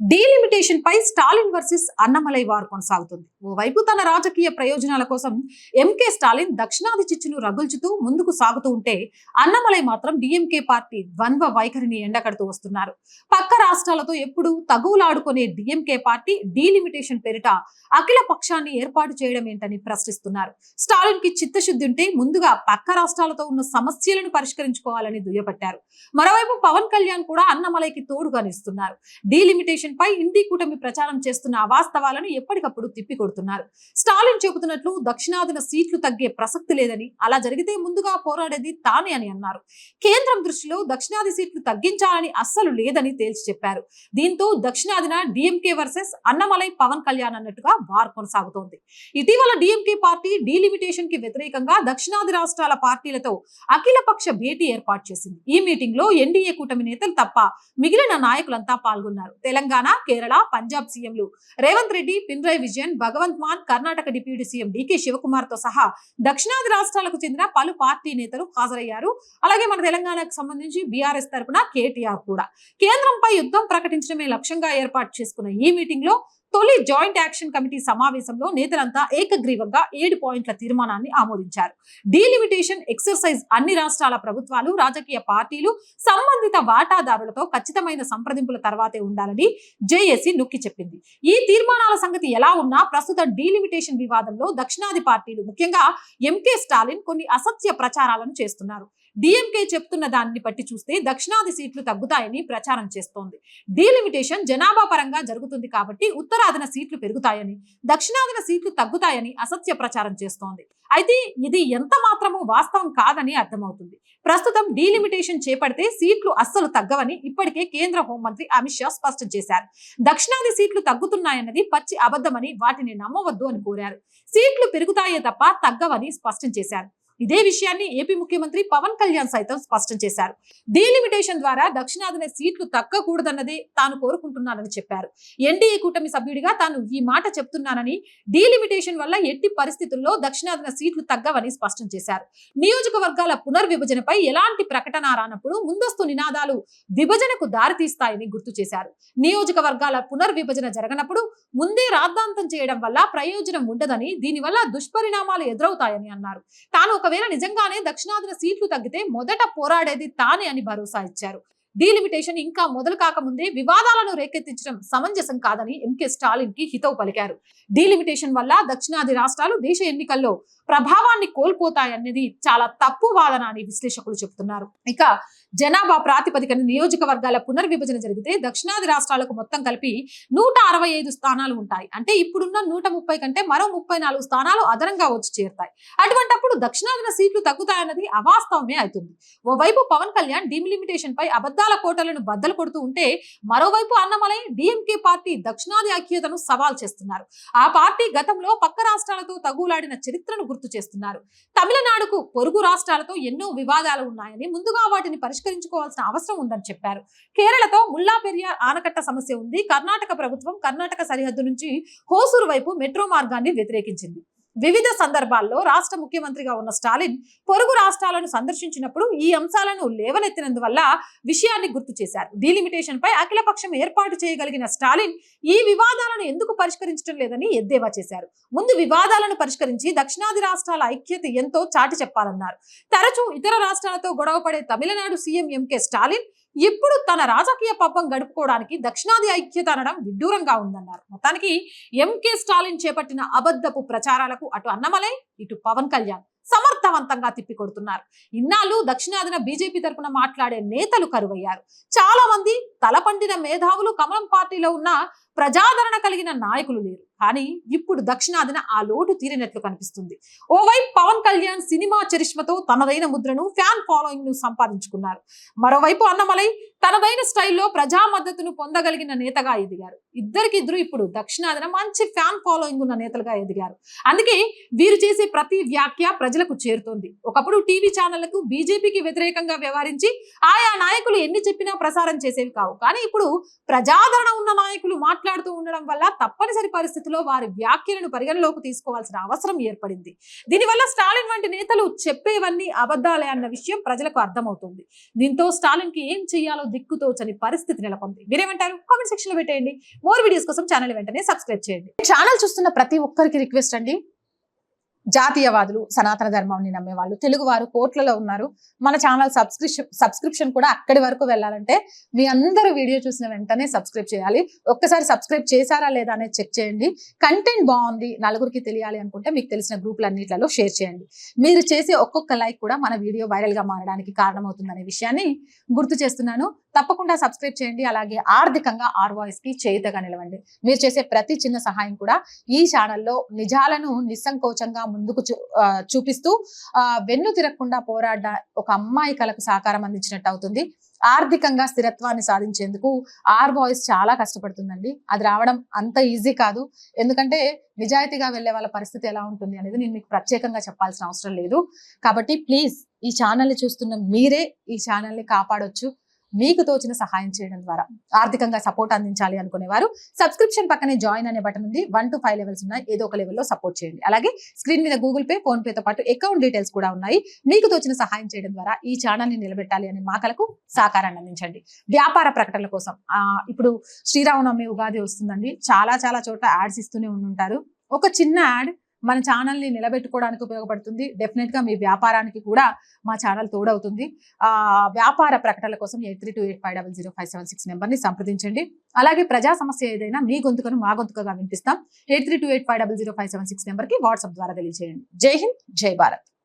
Delimitation పై Stalin versus Annamalai వారు కొనసాగుతుంది. ఓవైపు తన రాజకీయ ప్రయోజనాల కోసం ఎంకే స్టాలిన్ దక్షిణాది చిచ్చును రగుల్చుతూ ముందుకు సాగుతూ ఉంటే అన్నమలై మాత్రం డిఎంకే పార్టీ ద్వంద్వ వైఖరిని ఎండకడుతూ వస్తున్నారు. పక్క రాష్ట్రాలతో ఎప్పుడు తగువులాడుకునే డిఎంకే పార్టీ డీలిమిటేషన్ పేరిట అఖిల పక్షాన్ని ఏర్పాటు చేయడం ఏంటని ప్రశ్నిస్తున్నారు. స్టాలిన్కి చిత్తశుద్ధి ఉంటే ముందుగా పక్క రాష్ట్రాలతో ఉన్న సమస్యలను పరిష్కరించుకోవాలని దుయ్యబట్టారు. మరోవైపు పవన్ కళ్యాణ్ కూడా అన్నమలైకి తోడుగా నిస్తున్నారు డీలిమిటేషన్ పై ఇండి కూటమి ప్రచారం చేస్తున్న అవాస్తవాలను ఎప్పటికప్పుడు తిప్పికొడుతున్నారు. స్టాలిన్ చెబుతున్నట్లు దక్షిణాదిన సీట్లు తగ్గే ప్రసక్తి లేదని అలా జరిగితే ముందుగా పోరాడేది తానే అని అన్నారు. కేంద్రం దృష్టిలో దక్షిణాది సీట్లు తగ్గించాలని అస్సలు లేదని తేల్చి చెప్పారు. దీంతో దక్షిణాదిన డిఎంకే వర్సెస్ అన్నమలై పవన్ కళ్యాణ్ అన్నట్టుగా వార్ కొనసాగుతోంది. ఇటీవల డిఎంకే పార్టీ డీలిమిటేషన్కి వ్యతిరేకంగా దక్షిణాది రాష్ట్రాల పార్టీలతో అఖిలపక్ష భేటీ ఏర్పాటు చేసింది. ఈ మీటింగ్లో ఎన్డీఏ కూటమి నేతలు తప్ప మిగిలిన నాయకులంతా పాల్గొన్నారు. తెలంగాణ కేరళ పంజాబ్ సీఎంలు. Revanth Reddy Pinarayi Vijayan Bhagwant Mann Karnataka deputy CM DK శివకుమార్తో సహా దక్షిణాది రాష్ట్రాలకు చెందిన పలు పార్టీ నేతలు హాజరయ్యారు. అలాగే మన తెలంగాణకు సంబంధించి బీఆర్ఎస్ తరపున కేటీఆర్ కూడా. కేంద్రంపై యుద్ధం ప్రకటించడమే లక్ష్యంగా ఏర్పాటు చేసుకున్న ఈ మీటింగ్లో తొలి జాయింట్ యాక్షన్ కమిటీ సమావేశంలో నేతలంతా ఏకగ్రీవంగా ఏడు పాయింట్ల తీర్మానాన్ని ఆమోదించారు. డీలిమిటేషన్ ఎక్సర్సైజ్ అన్ని రాష్ట్రాల ప్రభుత్వాలు రాజకీయ పార్టీలు సంబంధిత వాటాదారులతో ఖచ్చితమైన సంప్రదింపుల తర్వాతే ఉండాలని జేఏసీ నొక్కి చెప్పింది. ఈ తీర్మానాల సంగతి ఎలా ఉన్నా ప్రస్తుత డీలిమిటేషన్ వివాదంలో దక్షిణాది పార్టీలు ముఖ్యంగా ఎంకే స్టాలిన్ కొన్ని అసత్య ప్రచారాలను చేస్తున్నారు. డిఎంకే చెప్తున్న దాన్ని బట్టి చూస్తే దక్షిణాది సీట్లు తగ్గుతాయని ప్రచారం చేస్తోంది. డీలిమిటేషన్ జనాభా పరంగా జరుగుతుంది కాబట్టి ఉత్తరాదిన సీట్లు పెరుగుతాయని దక్షిణాదిన సీట్లు తగ్గుతాయని అసత్య ప్రచారం చేస్తోంది. అయితే ఇది ఎంత మాత్రమూ వాస్తవం కాదని అర్థమవుతుంది. ప్రస్తుతం డీలిమిటేషన్ చేపడితే సీట్లు అస్సలు తగ్గవని ఇప్పటికే కేంద్ర హోంమంత్రి అమిత్ షా స్పష్టం చేశారు. దక్షిణాది సీట్లు తగ్గుతున్నాయన్నది పచ్చి అబద్ధమని వాటిని నమ్మవద్దు అని కోరారు. సీట్లు పెరుగుతాయే తప్ప తగ్గవని స్పష్టం చేశారు. ఇదే విషయాన్ని ఏపీ ముఖ్యమంత్రి పవన్ కళ్యాణ్ సైతం స్పష్టం చేశారు. డీలిమిటేషన్ ద్వారా దక్షిణాదిన సీట్లు తక్కకూడదన్నదే తాను కోరుకుంటున్నానని చెప్పారు. ఎన్డీఏ కూటమి సభ్యుడిగా తాను ఈ మాట చెప్తున్నానని డీలిమిటేషన్ వల్ల ఎట్టి పరిస్థితుల్లో దక్షిణాదిన సీట్లు తగ్గవని స్పష్టం చేశారు. నియోజకవర్గాల పునర్విభజనపై ఎలాంటి ప్రకటన రానప్పుడు ముందస్తు నినాదాలు విభజనకు దారితీస్తాయని గుర్తు చేశారు. నియోజకవర్గాల పునర్విభజన జరగనప్పుడు ముందే రాద్ధాంతం చేయడం వల్ల ప్రయోజనం ఉండదని దీనివల్ల దుష్పరిణామాలు ఎదురవుతాయని అన్నారు. తాను ఒకవేళ నిజంగానే దక్షిణాదిన సీట్లు తగ్గితే మొదట పోరాడేది తానే అని భరోసా ఇచ్చారు. డీలిమిటేషన్ ఇంకా మొదలు కాకముందే వివాదాలను రేకెత్తించడం సమంజసం కాదని ఎంకే స్టాలిన్కి హితవు పలికారు. డీలిమిటేషన్ వల్ల దక్షిణాది రాష్ట్రాలు దేశ ఎన్నికల్లో ప్రభావాన్ని కోల్పోతాయన్నది చాలా తప్పు వాదన అని విశ్లేషకులు చెబుతున్నారు. ఇక జనాభా ప్రాతిపదికన నియోజకవర్గాల పునర్విభజన జరిగితే దక్షిణాది రాష్ట్రాలకు మొత్తం కలిపి నూట అరవై ఐదు స్థానాలు ఉంటాయి. అంటే ఇప్పుడున్న నూట ముప్పై కంటే మరో ముప్పై నాలుగు స్థానాలు అదనంగా వచ్చి చేరుతాయి. అటువంటప్పుడు దక్షిణాదిన సీట్లు తగ్గుతాయన్నది అవాస్తవమే అవుతుంది. ఓవైపు పవన్ కళ్యాణ్ డిమిలిమిటేషన్ పై అబద్దాల కోటలను బద్దలు కొడుతూ ఉంటే మరోవైపు అన్నమలై డిఎంకే పార్టీ దక్షిణాది ఐక్యతను సవాల్ చేస్తున్నారు. ఆ పార్టీ గతంలో పక్క రాష్ట్రాలతో తగులాడిన చరిత్రను గుర్తు చేస్తున్నారు. తమిళనాడుకు పొరుగు రాష్ట్రాలతో ఎన్నో వివాదాలు ఉన్నాయని ముందుగా వాటిని పరిష్కరించుకోవాల్సిన అవసరం ఉందని చెప్పారు. కేరళతో ముల్లా పెరియార్ ఆనకట్ట సమస్య ఉంది. కర్ణాటక ప్రభుత్వం కర్ణాటక సరిహద్దు నుంచి హోసూరు వైపు మెట్రో మార్గాన్ని వ్యతిరేకించింది. వివిధ సందర్భాల్లో రాష్ట్ర ముఖ్యమంత్రిగా ఉన్న స్టాలిన్ పొరుగు రాష్ట్రాలను సందర్శించినప్పుడు ఈ అంశాలను లేవనెత్తినందువల్ల విషయాన్ని గుర్తు చేశారు. డీలిమిటేషన్ పై అఖిలపక్షం ఏర్పాటు చేయగలిగిన స్టాలిన్ ఈ వివాదాలను ఎందుకు పరిష్కరించడం లేదని ఎద్దేవా చేశారు. ముందు వివాదాలను పరిష్కరించి దక్షిణాది రాష్ట్రాల ఐక్యత ఎంతో చాటి చెప్పాలన్నారు. తరచూ ఇతర రాష్ట్రాలతో గొడవపడే తమిళనాడు సీఎం ఎంకే స్టాలిన్ ఇప్పుడు తన రాజకీయ పాపం గడుపుకోవడానికి దక్షిణాది ఐక్యత అనడం విడ్డూరంగా ఉందన్నారు. మొత్తానికి ఎంకే స్టాలిన్ చేపట్టిన అబద్ధపు ప్రచారాలకు అటు అన్నమలై ఇటు పవన్ కళ్యాణ్ సమర్థవంతంగా తిప్పికొడుతున్నారు. ఇన్నాళ్ళు దక్షిణాదిన బీజేపీ తరపున మాట్లాడే నేతలు కరువయ్యారు. చాలా మంది తలపండిన మేధావులు కమలం పార్టీలో ఉన్న ప్రజాదరణ కలిగిన నాయకులు లేరు. కానీ ఇప్పుడు దక్షిణాదిన ఆ లోటు తీరినట్లు కనిపిస్తుంది. ఓవైపు పవన్ కళ్యాణ్ సినిమా చరిష్మతో తనదైన ముద్రను ఫ్యాన్ ఫాలోయింగ్ను సంపాదించుకున్నారు. మరోవైపు అన్నమలై తనదైన స్టైల్లో ప్రజా మద్దతును పొందగలిగిన నేతగా ఎదిగారు. ఇద్దరికిద్దరు ఇప్పుడు దక్షిణాదిన మంచి ఫ్యాన్ ఫాలోయింగ్ ఉన్న నేతలుగా ఎదిగారు. అందుకే వీరు చేసే ప్రతి వ్యాఖ్య ప్రజలకు చేరుతోంది. ఒకప్పుడు టీవీ ఛానళ్ళకు బీజేపీకి వ్యతిరేకంగా వ్యవహరించి ఆయా నాయకులు ఎన్ని చెప్పినా ప్రసారం చేసేవి కావు. కానీ ఇప్పుడు ప్రజాదరణ ఉన్న నాయకులు మాట్లాడుతూ ఉండడం వల్ల తప్పనిసరి పరిస్థితిలో వారి వ్యాఖ్యలను పరిగణలోకి తీసుకోవాల్సిన అవసరం ఏర్పడింది. దీనివల్ల స్టాలిన్ వంటి నేతలు చెప్పేవన్నీ అబద్ధాలే అన్న విషయం ప్రజలకు అర్థమవుతుంది. దీంతో స్టాలిన్కి ఏం చేయాలో దిక్కుతోచని పరిస్థితి నెలకొంది. మీరేమంటారు? కామెంట్ సెక్షన్లో పెట్టేయండి. మోర్ వీడియోస్ కోసం ఛానల్ వెంటనే సబ్స్క్రైబ్ చేయండి. ఛానల్ చూస్తున్న ప్రతి ఒక్కరికి రిక్వెస్ట్ అండి. జాతీయవాదులు సనాతన ధర్మాన్ని నమ్మే వాళ్ళు తెలుగు వారు కోట్లలో ఉన్నారు. మన ఛానల్ సబ్స్క్రిప్షన్ సబ్స్క్రిప్షన్ కూడా అక్కడి వరకు వెళ్ళాలంటే మీ అందరూ వీడియో చూసిన వెంటనే సబ్స్క్రైబ్ చేయాలి. ఒక్కసారి సబ్స్క్రైబ్ చేశారా లేదా అనేది చెక్ చేయండి. కంటెంట్ బాగుంది నలుగురికి తెలియాలి అనుకుంటే మీకు తెలిసిన గ్రూపులన్నిట్లలో షేర్ చేయండి. మీరు చేసే ఒక్కొక్క లైక్ కూడా మన వీడియో వైరల్గా మారడానికి కారణమవుతుందనే విషయాన్ని గుర్తు చేస్తున్నాను. తప్పకుండా సబ్స్క్రైబ్ చేయండి. అలాగే ఆర్థికంగా ఆర్ వాయిస్కి చేయుతగా నిలవండి. మీరు చేసే ప్రతి చిన్న సహాయం కూడా ఈ ఛానల్లో నిజాలను నిస్సంకోచంగా ముందుకు చూ- చూపిస్తూ వెన్ను తిరగకుండా పోరాడ ఒక అమ్మాయి కలకు సహకారం అందించినట్టు అవుతుంది. ఆర్థికంగా స్థిరత్వాన్ని సాధించేందుకు ఆర్ వాయిస్ చాలా కష్టపడుతుందండి. అది రావడం అంత ఈజీ కాదు. ఎందుకంటే నిజాయితీగా వెళ్ళే వాళ్ళ పరిస్థితి ఎలా ఉంటుంది అనేది నేను మీకు ప్రత్యేకంగా చెప్పాల్సిన అవసరం లేదు. కాబట్టి ప్లీజ్ ఈ ఛానల్ని చూస్తున్న మీరే ఈ ఛానల్ని కాపాడొచ్చు. మీకు తోచిన సహాయం చేయడం ద్వారా ఆర్థికంగా సపోర్ట్ అందించాలి అనుకునేవారు సబ్స్క్రిప్షన్ పక్కనే జాయిన్ అనే బటన్ ఉంది. వన్ టు ఫైవ్ లెవెల్స్ ఉన్నాయి. ఏదో ఒక లెవెల్లో సపోర్ట్ చేయండి. అలాగే స్క్రీన్ మీద గూగుల్ పే ఫోన్ పేతో పాటు అకౌంట్ డీటెయిల్స్ కూడా ఉన్నాయి. మీకు తోచిన సహాయం చేయడం ద్వారా ఈ ఛానల్ని నిలబెట్టాలి అనే మాకలకు సహకారాన్ని అందించండి. వ్యాపార ప్రకటనల కోసం ఇప్పుడు శ్రీరామనవమి ఉగాది వస్తుందండి. చాలా చాలా చోట్ల యాడ్స్ ఇస్తూనే ఉంటుంటారు ఒక చిన్న యాడ్ మన ఛానల్ని నిలబెట్టుకోవడానికి ఉపయోగపడుతుంది. డెఫినెట్గా మీ వ్యాపారానికి కూడా మా ఛానల్ తోడవుతుంది. వ్యాపార ప్రకటనల కోసం eight three two eight five double zero five seven six నెంబర్ని సంప్రదించండి. అలాగే ప్రజా సమస్య ఏదైనా మీ గొంతుకను మా గొంతుకగా వినిపిస్తాం. Eight three two eight five double zero five seven six నెంబర్కి వాట్సాప్ ద్వారా తెలియజేయండి. జై హింద్ జై భారత్.